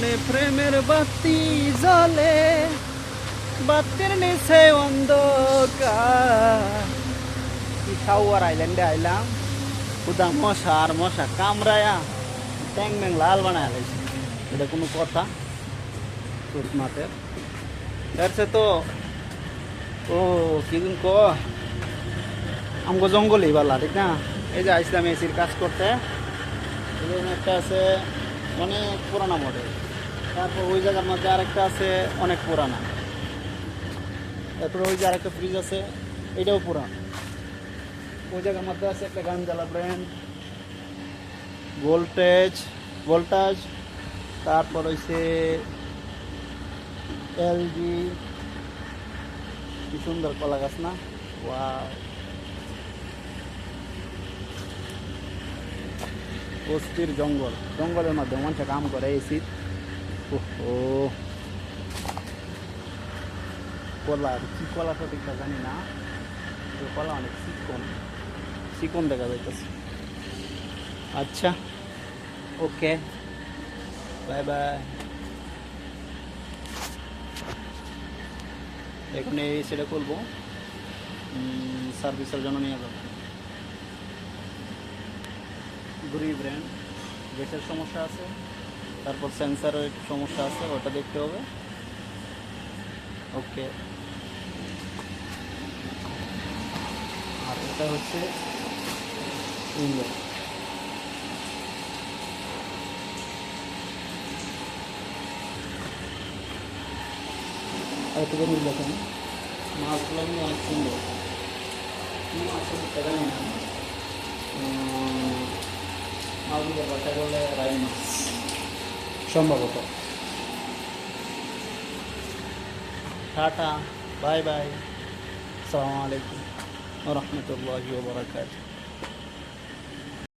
মনে প্রেমের বাতি জ্বলে, বাতির নিচে অন্ধকার। কি সাউয়ার আইল্যান্ডে আইলাম, খুদা মশা আর মশা কামড়ায়া, ট্যাং ম্যাং লাল বানায় আলাইছে এটা কোনো কথা? সুত মাতের এরছে তো, ও, কি দিন ক? আমগো জঙ্গলই বালা, ঠিক না? এই যে আইসলাম এসির কাজ করতে একটা আছে, অনেক পুরানা মডেল তারপর ওই জায়গার মধ্যে আরেকটা আছে অনেক পুরানা। তারপরে ওই যে আরেকটা ফ্রিজ আছে, এটাও পুরান। ওই জায়গার মধ্যে আছে একটা গানজালা ব্র্যান্ড ভোল্টেজ ভোল্টাজ তারপর হইছে এলজি কি সুন্দর কলা গাছ না? ওয়াও অস্থির জঙ্গল। জঙ্গলের মধ্যে মানুষে কাম করে এসি ও কলা, কি কলা সঠিকটা জানি না কলা অনেক চিকন চিকন দেখা যাইতেছে। আচ্ছা ওকে, বাই বাই। এখন এই সেটা করব। সার্ভিসের জন্য নিয়ে যাব। ঘুরি ব্র্যান্ড গ্যাসের সমস্যা আছে। তারপর সেন্সারের একটু সমস্যা আছে, ওটা দেখতে হবে। ওকে আর এটা হচ্ছে ইঞ্জিন আর একটু দেখেন মাছগুলো কিন্তু অনেক সুন্দর। কি মাছ সেটা জানি না। মাছগুলোর বাসা বলে রাই মাছ। সম্ভবত। Tata bye bye. আসসালামু আলাইকুম। রহমতুল্লাহি ওবরাকাতুহ।